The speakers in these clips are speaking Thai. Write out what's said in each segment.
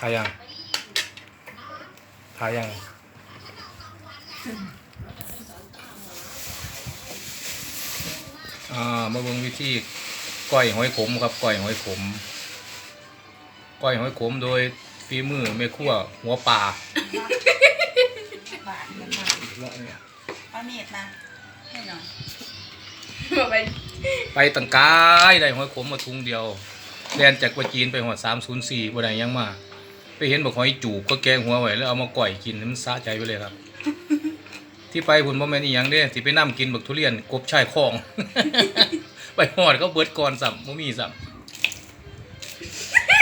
ทายยังทายยังอ่ามาเบิ่งวิธีก้อยหอยขมครับก้อยหอยขมก้อยหอยขมโดยฝีมือแม่ครัวหัวป่าบาทกันมาเอามีดมาให้หน่อยมาไปไปตังกายได้หอยขมมาทุงเดียวแลนจากประจีนไปหอดสามศูนย์สี่บ่ได้หยังมา ไปเห็นบอกหอยจูบก็แกงหัวไว้แล้วเอามาก่อยกินมันสะใจไปเลยครับ ที่ไปหุ่นบ่แม่นอีหยังเด้ที่ไปนั่กินบักทุเรียนกบชายคลอง ไปหอดก็เบิดก่อนสัมบ่มีสัม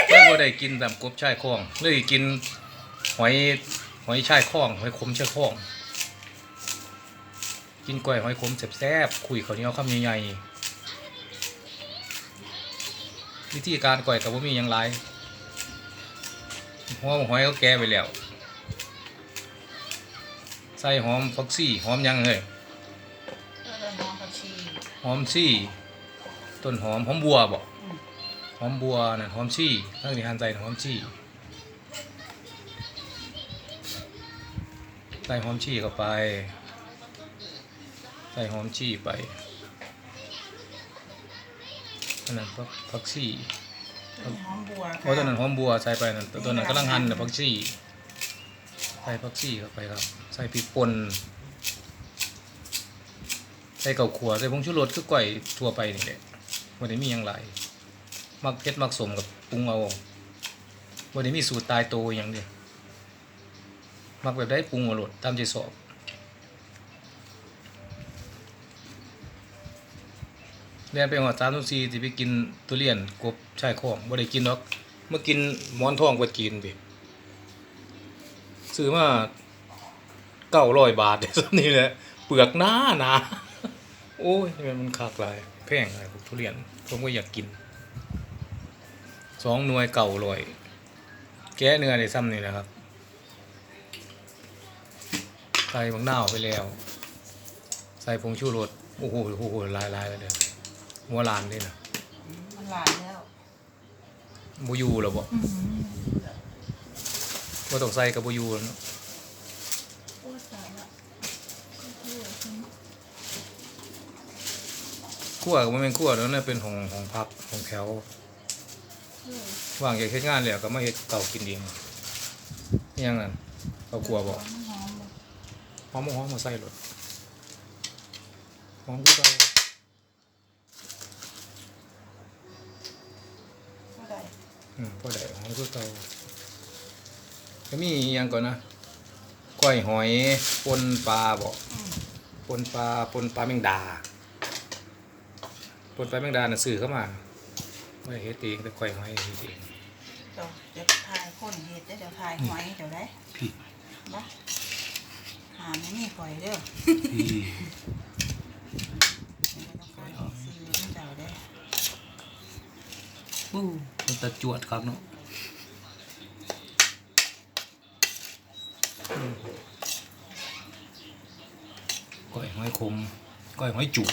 เลยบ่ได้กินสัมกบชายคลองเลยกินหอยหอยชายคลองหอยขมชายคลอง กินก้อยหอยขมแซ่บๆคุยข้าวเหนียวคำใหญ่ๆวิธีการก้อยกับบ่มีหยังหลาย หัวหอยก็แก่ไปแล้ว ใส่หอมฟักซี่หอมหยังเฮ้ยเพื่อน้องผักชีหอมซี่ต้นหอมหอมบัวบ่อืมหอมบัวนั่นหอมชี่ตั้งที่หันใจหอมชี่ใส่หอมชี่เข้าไป ใส่หอมชี่ไปอันนั้นฟักฟักซี่ต้น หอมบัวโอ้ตัวนั้นหอมบัวใส่ไปนั่นตัวนั้นกำลังหั่นน่ะฟักซี่ใส่ฟักซี่เข้าไปครับ ใส่พริกป่นใส่เกาขัวใส่ผงชูรสคือก้อยทั่วไปนี่แหละวันนี้มีหยังหลายมักเผ็ดมักสมกับปรุงเอาวันนี้มีสูตรตายตัวอย่างเดียวมักแบบได้ปรุงเอาโลดตามใจสอบ เรียนไปหัวสามทุกซีที่ไปกินทุเรียนกบชายของบ่ได้กินหรอกเมื่อกินหมอนทองกว่ากินไปซื้อมาเก้าร้อยบาทเดี๋ยวสันี่แหละเปลือกหน้าหนาโอ้ยมันคักลายแพงหลายพวกทุเรียนผมก็อยากกินสองหน่วยเก่าลอย แกะเนื้อได้ซ้ำนี่แหละครับใส่บังหน้าไปแล้ว ใส่ผงชูรสโอ้โหโอ้โหลายลายไปเลย หัวลานด้วยนะมันหลายแล้วบูยูหรอบ่บ่ต้องใส่กับบูยูแล้วเนาะโอ้ตายละคั่วก็บ่แม่นคั่วแล้วนั่นเป็นของของพักของแถวว่างอยากเฮ็ดงานแล้วก็มาเฮ็ดเก่ากินเองอิหยังนั่นเอาคั่วบ่หอมบ่หอมหอมมาใส่รถหอมคือเก่าเพอได้หอมคือเก่าก็มีอิหยังก่อนนะก้อยหอยปนปลาบ่อืมปนปลาปนปลาแมงดาปนปลาแมงดาน่ะซื้อเข้ามาไม่ได้เฮ็ดเองแต่ก้อยหอยเฮ็ดเองเดี๋ยวเดี๋ยวถ่ายคนเห็ดเด้อเดี๋ยวถ่ายหอยเดี๋ยวได้พี่นะหาไม่มีหอยเด้อพี่เดี๋ยวต้องการซีอิ๊วเจ้าเด้ออู้ มันตะจวดครับเนาะอืมก้อยหอยขมก้อยหอยจุก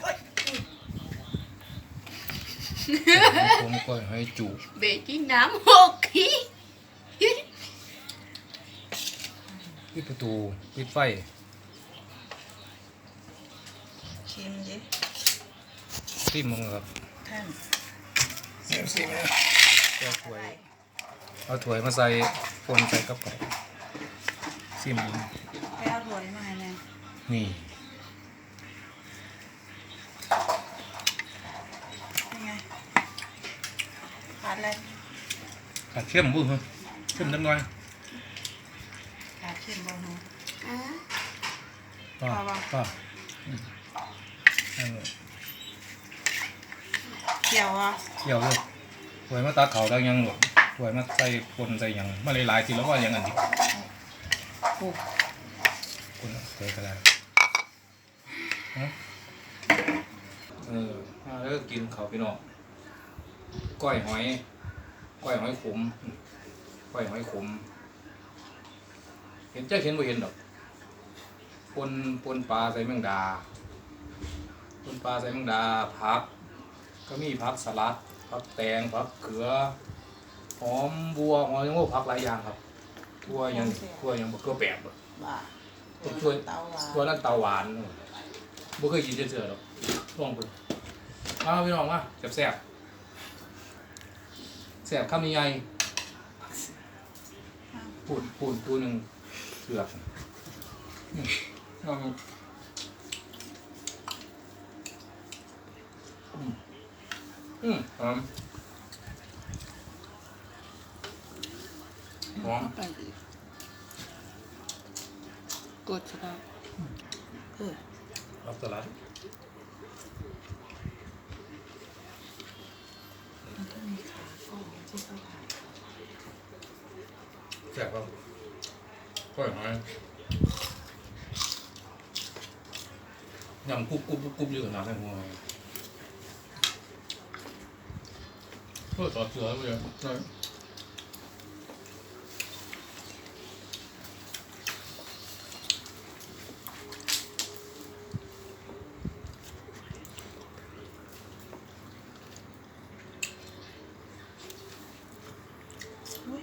เอ้ยก้อยหอยขมก้อยหอยจุกเบกกิ้งน้ำหกขี้ปิดประตูปิดไฟชิมดิซิมมึงครับท่านซิมซิม เอาถ้วย เอาถ้วยมาใส่ปนใส่กับไก่ซิมอีกไปเอาถ้วยมาให้แม่นี่ยังไงขาดอะไรขาดเข้มบุ้งเข้มนิดหน่อยขาดเค็มบ่หนูอะป้าเอาวะป้าอืม เอาเลยเกี่ยวอะเกี่ยวเลยถวยมาตักเขาตักหยังหรอกถวยมาใส่ปนใส่หยังมาหลายๆทีแล้วว่าอย่างนั้นดิปุ๊บคนเคยก็ได้ฮะเออมาเลิกกินเขาวพี่น้องก้อยหอย ก้อยหอยขมก้อยหอยขม เห็นเจ้าเห็นบ่เห็นดอกปนปนปลาใส่แมงดาปนปลาใส่แมงดาผัก ก็มีผักสลัดผักแตงผักเขือหอมบัวหอมยังว่าผักหลายอย่างครับบัวยังบัวยังบัวแบบอะบ้าช่วยเตาหวานบัวนั่นเตาหวานบ่เคยกินเฉยๆหรอกลองดูมาพี่น้องมาแซ่บๆแซ่บข้าวมีใหญ่ปูนปูนปูนหนึ่งเสือกอืมลองดูอืม อืมหอมหอมไปอีกกดใช่ไหมเออรับสลัดมันต้องมีขาก่อนที่เขาทแซ่บครับก็อย่างไรยำกรุบกรุบกรุบกรุบอยู่กับน้ำให้หัวเพื่อต่อเสื อเลยใช่ำอุ้ย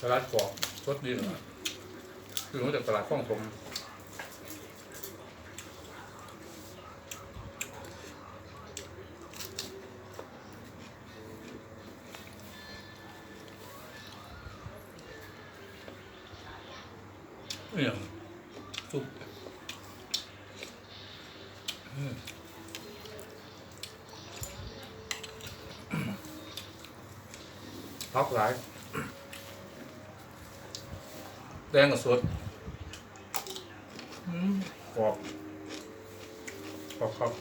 ตลาดกรอบสดดีเลยคือมาจากตลาดข้องผม เนี่ยซุปอืมพักหลาย แดงกับสดอืมกรอบกรอบครับ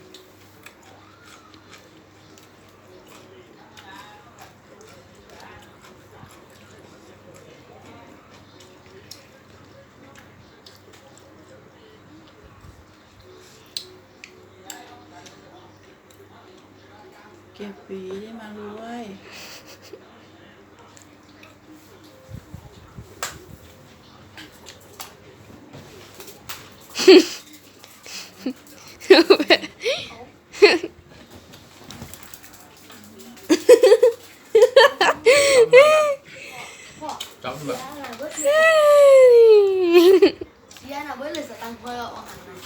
เก็บปีได้มารวย จับแบบ เสียนะเว้ยเลยสตังค์พอเราเอาหันมา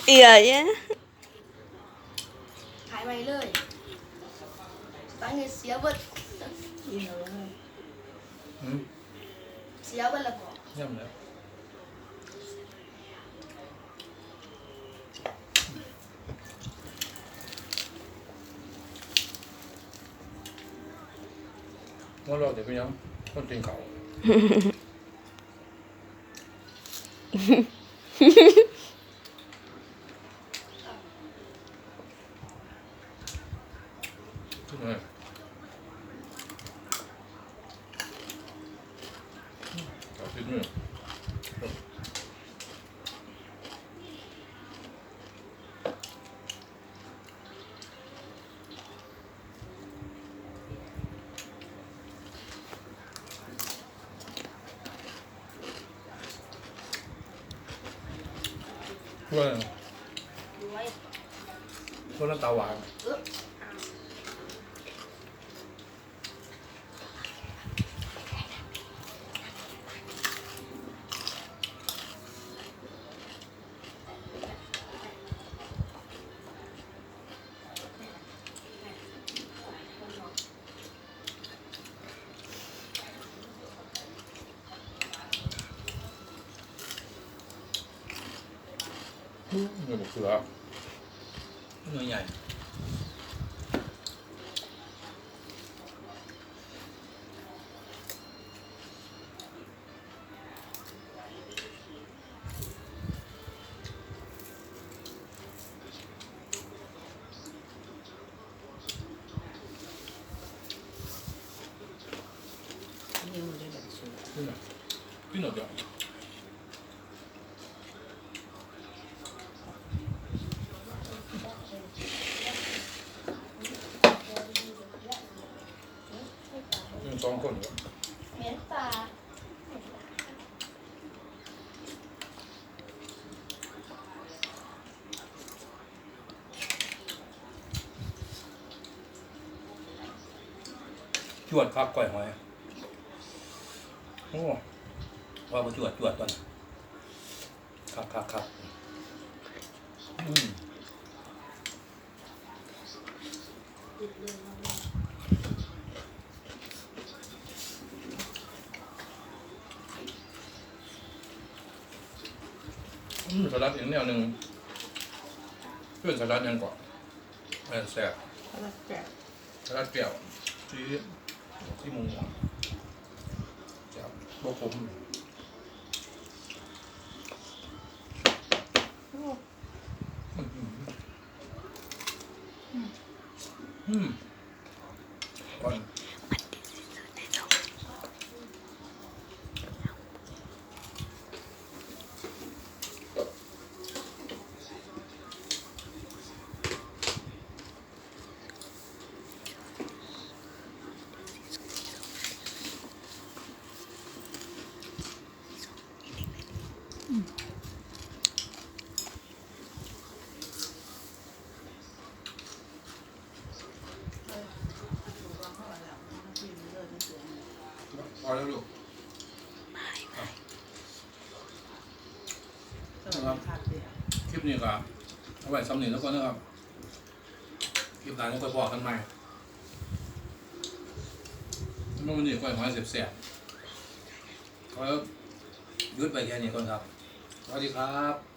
Iya ya. ขายไปเลยสตังค์เนี่ยเสียเบิด อิ่มเลย อืม เสียเบิดละพอย่ำแวเราเดี๋ยวไปยังต้นตีนเขานมาเอาขึ้นมา ว่ารวยคนละตาหวาน เอ อเนื้อหมูเสือเนื้อใหญ่นี่มันได้แบบสวยขึ้นหน่อยขึ้นหน่อยเดี๋ยวยังสองคนอยู่ เหม็นปลา อ จ วดครับก้อยหอยโอ้ว่าบ่จวดจวดก่อนครับครับครับอืมอืมสลัดอีกแนวหนึ่งเพื่อนสลัดยังก่อนเออแซ่บแล้วแกะสลัดเปรี้ยวที่ ที่มุงอะจับโบกผมโอ้อืมก่อน พอแล้วลูกสวัสดีครับเดี๋ยวคลิปนี้ก็เอาไว้สำเนียงแล้วก็นะครับ คลิปหน้าจะไปบอกกันใหม่เมื่อวันนี้ก้อยหอยเสียบๆขอหยุดไปแค่นี้ก่อนครับ สวัสดีครับ